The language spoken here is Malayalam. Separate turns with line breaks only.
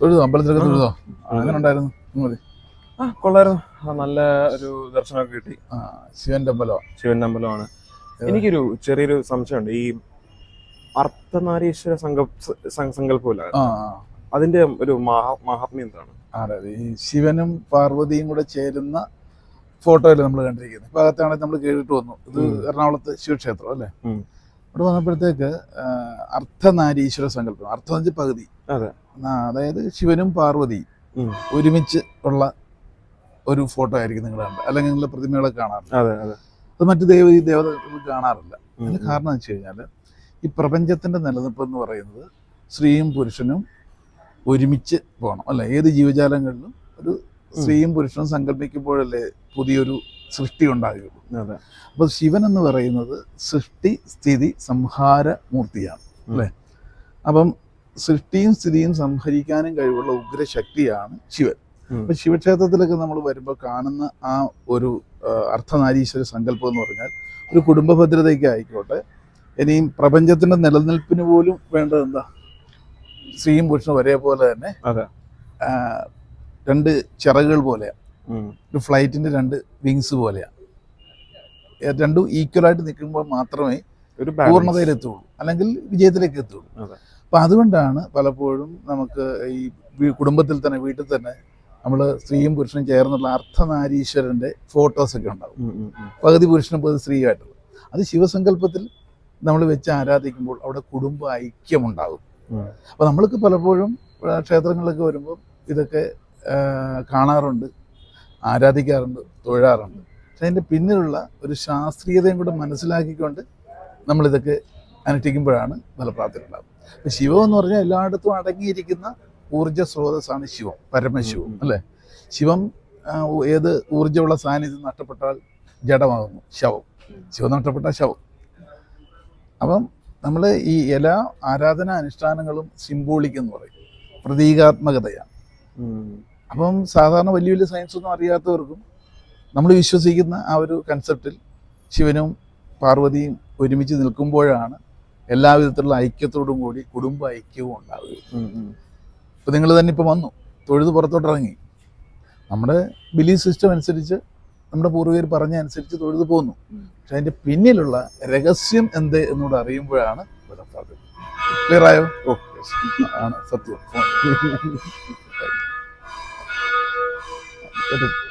തൊഴുതോ? അമ്പലത്തിലൊക്കെ തൊഴുതോ? അങ്ങനെ ഉണ്ടായിരുന്നു മതി.
ആ കൊള്ളായിരുന്നു. നല്ല ഒരു ദർശനമൊക്കെ കിട്ടി.
ശിവന്റെ അമ്പലം?
ശിവന്റെ അമ്പലമാണ്. എനിക്കൊരു ചെറിയൊരു സംശയമുണ്ട്. ഈ അർത്ഥനാരീശ്വര സങ്കല്പമില്ല. അതിന്റെ ഒരു മഹാ മഹാത്മ്യം എന്താണ്?
അതെ. ഈ ശിവനും പാർവതിയും കൂടെ ചേരുന്ന ഫോട്ടോയിൽ നമ്മൾ കണ്ടിരിക്കുന്നത്. ഇപ്പൊ അകത്താണെങ്കിൽ നമ്മൾ കേട്ടിട്ട് വന്നു. ഇത്. എറണാകുളത്ത് ശിവക്ഷേത്രം അല്ലേ?
അവിടെ
ഇവിടെ വന്നപ്പോഴത്തേക്ക് അർത്ഥനാരീശ്വര സങ്കല്പം. അർത്ഥം വെച്ചാൽ പകുതി.
അതെ.
ആ, അതായത് ശിവനും
പാർവതി
ഒരുമിച്ച് ഉള്ള ഒരു ഫോട്ടോ ആയിരിക്കും നിങ്ങൾ കണ്ടത്. അല്ലെങ്കിൽ നിങ്ങളുടെ പ്രതിമകളെ കാണാറില്ല
അതെ അതെ.
അത് മറ്റു ദേവ ദേവതകൾ കാണാറില്ല. അതിന് കാരണം വെച്ച് കഴിഞ്ഞാൽ ഈ പ്രപഞ്ചത്തിന്റെ നിലനിൽപ്പ് എന്ന് പറയുന്നത് സ്ത്രീയും പുരുഷനും ഒരുമിച്ച് പോകണം. അല്ല ഏത് ജീവജാലങ്ങളിലും ഒരു സ്ത്രീയും പുരുഷനും സങ്കല്പിക്കുമ്പോഴല്ലേ പുതിയൊരു സൃഷ്ടി ഉണ്ടാകുകയുള്ളൂ
അതെ.
അപ്പോൾ ശിവൻ എന്ന് പറയുന്നത് സൃഷ്ടി സ്ഥിതി സംഹാര മൂർത്തിയാണ്. അല്ലേ? അപ്പം സൃഷ്ടിയും സ്ഥിതിയും സംഹരിക്കാനും കഴിവുള്ള ഉഗ്രശക്തിയാണ് ശിവൻ. അപ്പൊ ശിവക്ഷേത്രത്തിലൊക്കെ നമ്മൾ വരുമ്പോൾ കാണുന്ന ആ ഒരു അർത്ഥനാരീശ്വര സങ്കല്പം എന്ന് പറഞ്ഞാൽ ഒരു കുടുംബ ഭദ്രതയ്ക്ക് ആയിക്കോട്ടെ ഇനിയും പ്രപഞ്ചത്തിന്റെ നിലനിൽപ്പിന് പോലും വേണ്ടത് എന്താ സ്ത്രീയും പുരുഷനും ഒരേപോലെ തന്നെ. രണ്ട് ചിറകുകൾ പോലെയാണ് ഒരു ഫ്ലൈറ്റിന്റെ രണ്ട് വിങ്സ് പോലെയാണ് രണ്ടും ഈക്വലായിട്ട് നിൽക്കുമ്പോൾ മാത്രമേ
ഒരു.
പൂർണതയിലെത്തുള്ളൂ അല്ലെങ്കിൽ വിജയത്തിലേക്ക് എത്തുള്ളൂ. അപ്പൊ അതുകൊണ്ടാണ് പലപ്പോഴും നമുക്ക് ഈ കുടുംബത്തിൽ തന്നെ വീട്ടിൽ തന്നെ നമ്മൾ സ്ത്രീയും പുരുഷനും ചേർന്നുള്ള അർത്ഥനാരീശ്വരന്റെ ഫോട്ടോസ് ഒക്കെ ഉണ്ടാവും. പകുതി പുരുഷനും പകുതി സ്ത്രീയായിട്ടുള്ളത് അത് ശിവസങ്കല്പത്തിൽ നമ്മൾ വെച്ച് ആരാധിക്കുമ്പോൾ അവിടെ കുടുംബ ഐക്യമുണ്ടാകും.
ഉണ്ടാകും
അപ്പോൾ നമ്മൾക്ക് പലപ്പോഴും ക്ഷേത്രങ്ങളിലൊക്കെ വരുമ്പോൾ ഇതൊക്കെ കാണാറുണ്ട് ആരാധിക്കാറുണ്ട് തൊഴാറുണ്ട്. പക്ഷെ അതിന്റെ പിന്നിലുള്ള ഒരു ശാസ്ത്രീയതയും കൂടെ മനസ്സിലാക്കിക്കൊണ്ട് നമ്മളിതൊക്കെ അനുഷ്ഠിക്കുമ്പോഴാണ് ഫലപ്രാപ്തി ഉണ്ടാകുന്നത് ശിവം എന്ന് പറഞ്ഞാൽ എല്ലായിടത്തും അടങ്ങിയിരിക്കുന്ന ഊർജ സ്രോതസ്സാണ് ശിവം പരമശിവം. അല്ലേ ശിവം ഏത് ഊർജമുള്ള സാന്നിധ്യം നഷ്ടപ്പെട്ടാൽ ജഡമാകുന്നു ശവം ശിവം നഷ്ടപ്പെട്ടാൽ ശവം അപ്പം നമ്മൾ ഈ എല്ലാ ആരാധന അനുഷ്ഠാനങ്ങളും സിംബോളിക് എന്ന് പറയും പ്രതീകാത്മകതയാണ്. അപ്പം സാധാരണ വലിയ വലിയ സയൻസ് ഒന്നും അറിയാത്തവർക്കും നമ്മൾ വിശ്വസിക്കുന്ന ആ ഒരു കൺസെപ്റ്റിൽ ശിവനും പാർവതിയും ഒരുമിച്ച് നിൽക്കുമ്പോഴാണ് എല്ലാ വിധത്തിലുള്ള ഐക്യത്തോടും കൂടി കുടുംബ ഐക്യവും ഉണ്ടാവുക. ഇപ്പം നിങ്ങൾ തന്നെ ഇപ്പൊ വന്നു. തൊഴുത് പുറത്തോട്ട് ഇറങ്ങി നമ്മുടെ ബിലീഫ് സിസ്റ്റം അനുസരിച്ച് നമ്മുടെ പൂർവികർ പറഞ്ഞ അനുസരിച്ച് തൊഴുത് പോന്നു.
ഉം.
പക്ഷെ അതിന്റെ പിന്നിലുള്ള രഹസ്യം എന്ത് എന്നോട് അറിയുമ്പോഴാണ് ക്ലിയർ ആയോ?
ഓ,
ആണ് സത്യം.